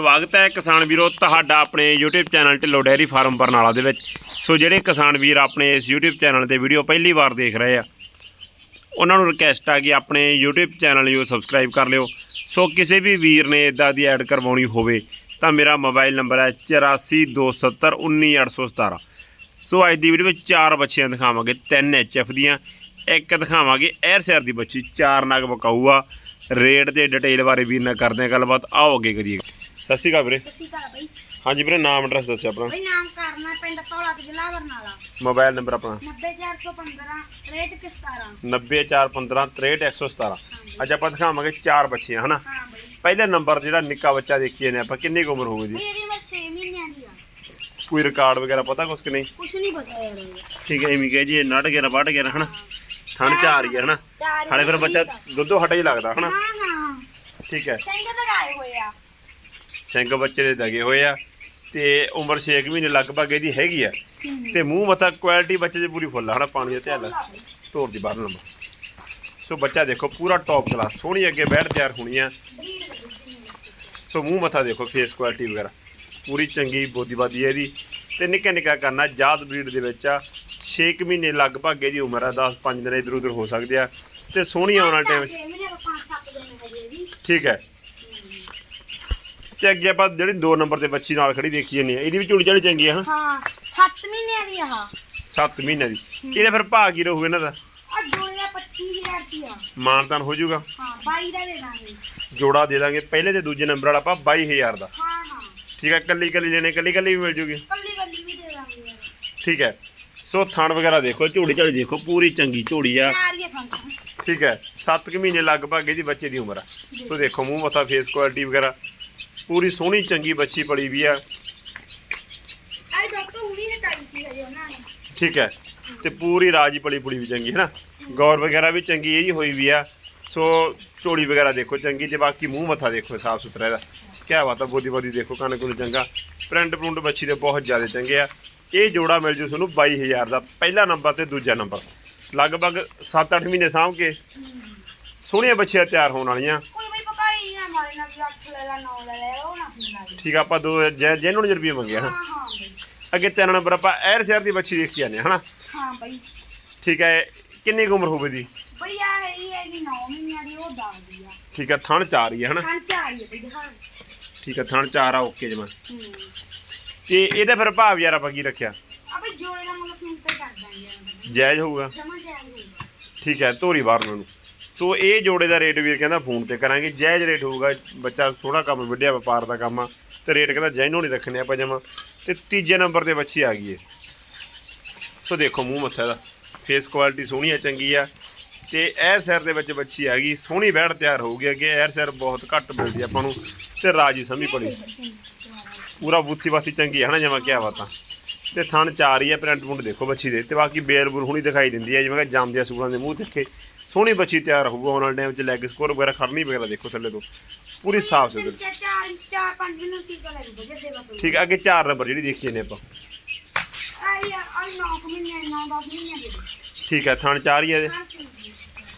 ਸਵਾਗਤ ਹੈ ਕਿਸਾਨ ਵੀਰੋ ਤੁਹਾਡਾ ਆਪਣੇ YouTube channel Dhillon dairy farm Barnala ਦੇ ਵਿੱਚ। ਸੋ ਜਿਹੜੇ ਕਿਸਾਨ ਵੀਰ ਆਪਣੇ ਇਸ YouTube ਚੈਨਲ ਤੇ ਵੀਡੀਓ ਪਹਿਲੀ ਵਾਰ ਦੇਖ ਰਹੇ ਆ, ਉਹਨਾਂ ਨੂੰ ਰਿਕਵੈਸਟ ਆ ਕਿ ਆਪਣੇ YouTube ਚੈਨਲ ਨੂੰ ਸਬਸਕ੍ਰਾਈਬ ਕਰ ਲਿਓ। ਸੋ ਕਿਸੇ ਵੀ ਵੀਰ ਨੇ ਇਦਾਂ ਦੀ ਐਡ ਕਰਵਾਉਣੀ ਹੋਵੇ ਤਾਂ ਮੇਰਾ ਮੋਬਾਈਲ ਨੰਬਰ ਹੈ 8427191817 ਸੋ ਅੱਜ ਦੀ ਵੀਡੀਓ ਵਿੱਚ ਚਾਰ ਬੱਚੀਆਂ ਦਿਖਾਵਾਂਗੇ, ਤਿੰਨ ਐਚਐਫ ਦੀਆਂ, ਇੱਕ ਦਿਖਾਵਾਂਗੇ ਐਰ ਸ਼ਹਿਰ ਦੀ ਬੱਚੀ, ਚਾਰ ਨਗ ਬਕਾਊ ਆ ਰੇਟ ਤੇ ਡਿਟੇਲ ਬਾਰੇ ਵੀਰ ਨਾਲ ਕਰਦੇ ਆ ਗੱਲਬਾਤ। ਆਓ ਅੱਗੇ ਕਰੀਏ। ਸਤਿ ਸ਼੍ਰੀ ਅਕਾਲ ਵੀਰੇ। ਸਸੀ ਕਾ ਬਈ। ਹਾਂਜੀ ਵੀਰੇ ਨਾਮ ਐਡਰੈਸ ਦੱਸਿਓ ਆਪਣਾ। ਬਈ ਨਾਮ ਕਰਨਾ ਪਿੰਡ ਧੌਲਾ ਤੇ ਜ਼ਿਲ੍ਹਾ ਬਰਨਾਲਾ। ਮੋਬਾਈਲ ਨੰਬਰ ਆਪਣਾ। 90415 ਰੇਟ ਕਿ 17 90415 ਅੱਜ ਆਪਾਂ ਦਿਖਾਵਾਂਗੇ ਚਾਰ ਬੱਚੀਆਂ ਹਨਾ? ਹਾਂ ਬਈ। ਪਹਿਲੇ ਨੰਬਰ ਜਿਹੜਾ ਨਿੱਕਾ ਬੱਚਾ ਦੇਖੀਏ ਨੇ ਆਪਾਂ ਕਿੰਨੀ ਕੁ ਉਮਰ ਹੋਊਗੀ ਬਈ ਜੀ ਇਹਦੀ ਮੈਂ 6 ਮਹੀਨਿਆਂ ਦੀ ਆ। ਕੋਈ ਰਿਕਾਰਡ ਵਗੈਰਾ ਪਤਾ ਕੁਛ ਕਿ ਨਹੀਂ? ਕੁਛ ਨਹੀਂ ਪਤਾ ਯਾਰ ਇਹਦਾ। ਠੀਕ ਹੈ ਐਵੇਂ ਕਹੇ ਜੀ ਇਹ ਨੜ ਗਿਆ ਵੱਢ ਗਿਆ ਹਨਾ? ਠੰਡ ਚ ਆ ਰਹੀ ਹੈ ਹਨਾ? ਚਾਰ ਹਾਲੇ ਫਿਰ ਬੱਚਾ ਦੁੱਧੋ ਹਟਾ ਹੀ ਲੱਗਦਾ ਹਨਾ? ਹਾਂ ਹਾਂ। ਠੀਕ ਹੈ। ਸਿੰਘ ਲਗਾਏ ਹੋਏ ਆ। ਸਿੰਘ ਬੱਚੇ ਦੇ ਦਗੇ ਹੋਏ ਆ ਤੇ ਉਮਰ 6 ਮਹੀਨੇ ਲਗਭਗ ਇਹਦੀ ਹੈਗੀ ਆ। ਤੇ ਮੂੰਹ ਮੱਥਾ ਕੁਆਲਿਟੀ ਬੱਚੇ ਦੀ ਪੂਰੀ ਫੁੱਲ ਆ ਹਨਾ ਪਾਣੀ ਦਾ ਧਿਆਨ। ਤੋਰ ਦੀ ਬਾਹਰ ਨੰਬਰ ਸੋ ਬੱਚਾ ਦੇਖੋ ਪੂਰਾ ਟੌਪ ਕਲਾਸ ਸੋਹਣੀ ਅੱਗੇ ਬੈਠ ਤਿਆਰ ਹੋਣੀ ਆ। ਸੋ ਮੂੰਹ ਮੱਥਾ ਦੇਖੋ ਫੇਸ ਕੁਆਲਿਟੀ ਵਗੈਰਾ। ਪੂਰੀ ਚੰਗੀ ਬੋਦੀਬਾਦੀ ਹੈ ਇਹਦੀ। ਤੇ ਨਿੱਕਾ ਨਿੱਕਾ ਕਰਨਾ ਜਾਤ ਬਰੀਡ ਦੇ ਵਿੱਚ ਆ। 6 ਮਹੀਨੇ ਲਗਭਗ ਇਹਦੀ ਉਮਰ ਆ 10 5 ਦਿਨ ਇਧਰ ਉਧਰ ਹੋ ਸਕਦੇ ਆ। ਤੇ ਸੋਹਣੀ ਆਉਣ ਵਾਲੇ ਟਾਈਮ ਠੀਕ ਹੈ। ਤੇ ਅੱਗੇ ਆਪਾਂ ਜਿਹੜੀ 2 ਨੰਬਰ ਤੇ ਬੱਚੀ ਨਾਲ ਖੜੀ ਦੇਖੀ ਜਾਂਦੀ ਆ ਇਹਦੀ ਵੀ ਝੋਲੀ ਝਾਲੀ ਚੰਗੀ ਆ ਹਾਂ। ਹਾਂ 7 ਮਹੀਨਿਆਂ ਦੀ ਆ 7 ਮਹੀਨੇ ਦੀ। ਇਹਦਾ ਫਿਰ ਭਾਅ ਕੀ ਰਹੂਗਾ ਇਹਨਾਂ ਦਾ। ਆ ਜੋੜੇ ਦਾ 25000 ਰੁਪਿਆ ਮਾਨਤਾਨ ਹੋ ਜਾਊਗਾ। ਹਾਂ 22 ਦਾ ਦੇ ਦਾਂਗੇ। ਜੋੜਾ ਦੇ ਦਾਂਗੇ ਪਹਿਲੇ ਤੇ ਦੂਜੇ ਨੰਬਰ ਵਾਲਾ ਆਪਾਂ 22000 ਦਾ। ਹਾਂ ਹਾਂ। ਠੀਕ ਹੈ ਕੱਲੀ ਕੱਲੀ ਲੈਣੇ ਕੱਲੀ ਕੱਲੀ ਵੀ ਮਿਲ ਜੂਗੀ। ਕੱਲੀ ਕੱਲੀ ਵੀ ਦੇ ਦਾਂਗੇ ਯਾਰ ਠੀਕ ਹੈ ਸੋ ਥਣ ਵਗੈਰਾ ਦੇਖੋ ਝੋੜੀ ਝਾੜੀ ਦੇਖੋ ਪੂਰੀ ਚੰਗੀ ਝੋੜੀ ਆ। ਚਾਰ ਹੀ ਫੰਕਸ਼ਨ ਠੀਕ ਹੈ 7 ਕੁ ਮਹੀਨੇ ਲਗਭਗ ਇਹਦੀ ਬੱਚੇ ਦੀ ਉਮਰ ਆ। ਸੋ ਦੇਖੋ ਮੂੰਹ ਮੱਥਾ ਫੇਸ ਕੁਆਲਿਟੀ ਵਗੈਰਾ। ਪੂਰੀ ਸੋਹਣੀ ਚੰਗੀ ਬੱਚੀ ਪੜੀ ਵੀ ਆ। ਆਈ ਡਾਕਟਰ ਹੁਣੀ ਹਟਾਈ ਸੀ ਹਜੇ ਉਹਨਾਂ ਨੇ। ਠੀਕ ਹੈ। ਤੇ ਪੂਰੀ ਰਾਜੀ ਪਲੀ ਪੁਲੀ ਵੀ ਚੰਗੀ ਹੈ ਨਾ ਗੌਰ ਵਗੈਰਾ ਵੀ ਚੰਗੀ ਇਹਦੀ ਹੋਈ ਵੀ ਆ। ਸੋ ਝੋਲੀ ਵਗੈਰਾ ਦੇਖੋ ਚੰਗੀ ਤੇ ਬਾਕੀ ਮੂੰਹ ਮੱਥਾ ਦੇਖੋ ਸਾਫ਼ ਸੁਥਰਾ ਇਹਦਾ। ਕਿਆ ਬਾਤ ਆ ਬੋਦੀ ਬੋਦੀ ਦੇਖੋ ਕੰਨ ਕੁੰਨ ਚੰਗਾ। ਪ੍ਰਿੰਟ ਪ੍ਰਿੰਟ ਬੱਚੀ ਦੇ ਬਹੁਤ ਜ਼ਿਆਦਾ ਚੰਗੇ ਆ। ਇਹ ਜੋੜਾ ਮਿਲ ਜੂ ਤੁਹਾਨੂੰ 22000 ਦਾ ਪਹਿਲਾ ਨੰਬਰ ਤੇ ਦੂਜਾ ਨੰਬਰ। ਲਗਭਗ 7-8 ਮਹੀਨੇ ਸਾਂਭ ਕੇ ਸੋਹਣੀਆਂ ਬੱਚੀਆਂ ਤਿਆਰ ਹੋਣ ਵਾਲੀਆਂ ਕੋਈ ਬਈ ਪਕਾਈ ਨਾ ਮਾਰੇ ਨਾ ਵੀ 8 ਲੈ ਲਾ 9 ਲੈ ਲੈ ਉਹ ਨਾ ਪੀਣਾ ਠੀਕ ਆ ਆਪਾਂ ਦੋ ਜੈਨੂਨ ਰੁਪਏ ਮੰਗੇ ਹਾਂ ਹਨਾ? ਹਾਂ ਬਈ। ਅੱਗੇ ਤਿੰਨ ਨੰਬਰ ਆਪਾਂ ਐਰ ਸ਼ਹਿਰ ਦੀ ਬੱਚੀ ਦੇਖ ਕੇ ਆਨੇ ਹਨਾ? ਹਾਂ ਬਈ। ਠੀਕ ਹੈ ਕਿੰਨੀ ਕੁ ਉਮਰ ਹੋਵੇ ਦੀ? ਬਈ ਆ ਇਹ ਹੈ ਦੀ 9 ਮਹੀਨਿਆਂ ਦੀ ਉਹ ਦੱਸਦੀ ਆ। ਠੀਕ ਹੈ ਥਣ ਚਾਰ ਹੀ ਹੈ ਹਨਾ? ਹੈ ਬਈ ਦਿਖਾ। ਠੀਕ ਹੈ ਥਣ ਚਾਰ ਆ ਓਕੇ ਜਮਾ। ਹੂੰ। ਤੇ ਇਹਦਾ ਫਿਰ ਭਾਵ ਯਾਰ ਆਪਾਂ ਕੀ ਰੱਖਿਆ? ਆ ਬਈ ਜੋੜੇ ਦਾ ਮੁੱਲ ਫੋਨ ਤੇ ਕਰ ਦਾਂਗੇ ਜਾਇਜ਼ ਹੋਊਗਾ। ਜਮਾ ਜਾਏਗਾ ਹੋਊਗਾ। ਠੀਕ ਹੈ ਧੋਰੀ ਬਾਹਰ ਨੂੰ ਸੋ ਇਹ ਜੋੜੇ ਦਾ ਰੇਟ ਵੀਰ ਕਹਿੰਦਾ ਫੋਨ ਤੇ ਕਰਾਂਗੇ। ਜਾਇਜ਼ ਰੇਟ ਹੋਊਗਾ, ਬੱਚਾ ਸੋਹਣਾ ਕੰਮ ਵੱਡਿਆ ਵਪਾਰ ਦਾ ਕੰਮ ਆ। ਤੇ ਰੇਟ ਕਹਿੰਦਾ ਜੈਨੋ ਨਹੀਂ ਰੱਖਣੇ ਆਪਾਂ ਜਮਾ। ਤੇ ਤੀਜੇ ਨੰਬਰ ਤੇ ਬੱਚੀ ਆ ਗਈ ਏ। ਸੋ ਦੇਖੋ ਮੂੰਹ ਮੱਥਾ ਦਾ। ਫੇਸ ਕੁਆਲਿਟੀ ਸੋਹਣੀ ਆ, ਚੰਗੀ ਆ। ਤੇ ਇਹ ਸਿਰ ਦੇ ਵਿੱਚ ਬੱਚੀ ਆ ਗਈ। ਸੋਹਣੀ ਬੈੜ ਤਿਆਰ ਹੋਊਗੀ ਅੱਗੇ। ਇਹ ਸਿਰ ਬਹੁਤ ਘੱਟ ਮਿਲਦੀ ਆਪਾਂ ਨੂੰ। ਤੇ ਰਾਜੀ ਸਮਝੀ ਪੜੀ ਪੂਰਾ ਬੁੱਥੀ ਵਾਸੀ ਚੰਗੀ ਹੈ ਨਾ ਜਮਾ? ਕਿਆ ਬਾਤਾਂ ਤੇ ਥਣ ਚਾਰ ਹੀ ਹੈ ਪ੍ਰਿੰਟ ਪੁੰਟ ਦੇਖੋ ਬੱਚੀ ਦੇ। ਤੇ ਬਾਕੀ ਬੇਲ ਬੁਲ ਹੁਣੀ ਦਿਖਾਈ ਦਿੰਦੀ ਹੈ ਜਿਵੇਂ ਕਿ ਜੰਮਦੇ ਸੂਰਾਂ ਦੇ ਮੂੰਹ ਦੇਖੇ। ਸੋਹਣੀ ਬੱਚੀ ਤਿਆਰ ਹੋਊਗਾ ਵਾਲੇ ਟਾਈਮ 'ਚ ਲੈਗ ਸਕੋਰ ਵਗੈਰਾ ਖੜਨੀ ਵਗੈਰਾ ਦੇਖੋ ਥੱਲੇ ਤੋਂ। ਪੂਰੀ ਸਾਫ਼ ਸੁਥਰੀ। ਚਾਰ ਚਾਰ ਪੰਜ ਮਿੰਟ ਟੀਕਾ ਲੱਗ ਬਜੇ ਸੇਵਾ ਤੋਂ ਠੀਕ ਹੈ ਅੱਗੇ ਚਾਰ ਨੰਬਰ ਜਿਹੜੀ ਦੇਖੀ ਜਾਂਦੇ ਆਪਾਂ। ਆਈ ਆਈ 9 ਮਹੀਨੇ 9 10 ਮਹੀਨੇ ਦੀ। ਠੀਕ ਹੈ ਥਣ ਚਾਰ ਹੀ ਹੈ ਇਹਦੇ। ਹਾਂ ਸੀ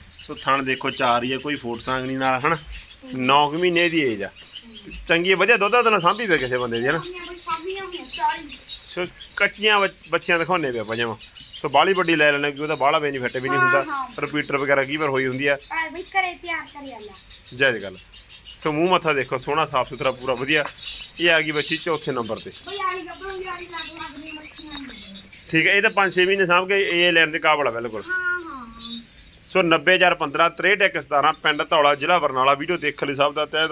ਸੋ ਥਣ ਦੇਖੋ ਚਾਰ ਹੀ ਹੈ ਕੋਈ ਫੋਟ ਸੰਗਣੀ ਨਾਲ ਹਨਾ? 9 ਮਹੀਨੇ ਦੀ ਏਜ ਆ। ਚੰਗੀ ਵਧੀਆ ਦੁੱਧ ਦਾ ਸਾਂਭੀ ਪਏ ਕਿਸੇ ਬੰਦੇ ਦੀ ਹਨਾ? ਸਾਮੀਆਂ ਹੋਈਆਂ ਸੋ ਕੱਚੀਆਂ ਬੱਚ- ਬੱਚੀਆਂ ਦਿਖਾਉਣੇ ਪਿਆ ਆਪਾਂ ਜਮਾਂ। ਸੋ ਬਾਹਲੀ ਵੱਡੀ ਲੈ ਲੈਣੇ ਕਿਉਂਕਿ ਉਹਦਾ ਬਾਹਲਾ ਬੈਨੀਫਿਟ ਵੀ ਨਹੀਂ ਹੁੰਦਾ। ਰਿਪੀਟਰ ਵਗੈਰਾ ਕਈ ਵਾਰ ਹੋਈ ਹੁੰਦੀ ਆ। ਆ ਬਈ ਕਰੇ ਤਿਆਰ ਕਰੀ ਆਲਾ ਜਾਇਜ਼ ਗੱਲ ਸੋ ਮੂੰਹ ਮੱਥਾ ਦੇਖੋ ਸੋਹਣਾ ਸਾਫ਼ ਸੁਥਰਾ ਪੂਰਾ ਵਧੀਆ। ਇਹ ਆ ਗਈ ਬੱਚੀ ਚੌਥੇ ਨੰਬਰ ਤੇ। ਠੀਕ ਹੈ ਇਹ ਤਾਂ 5-6 ਮਹੀਨੇ ਸਾਂਭ ਕੇ ਇਹ ਲੈਣ ਦੇ ਕਾਬਲ ਆ ਬਿਲਕੁਲ। ਹਾਂ ਹਾਂ। ਸੋ 90015 6317 ਪਿੰਡ ਧੌਲਾ ਜ਼ਿਲ੍ਹਾ ਬਰਨਾਲਾ ਵੀਡੀਓ ਦੇਖਣ ਲਈ ਸਭ ਦਾ ਤਹਿ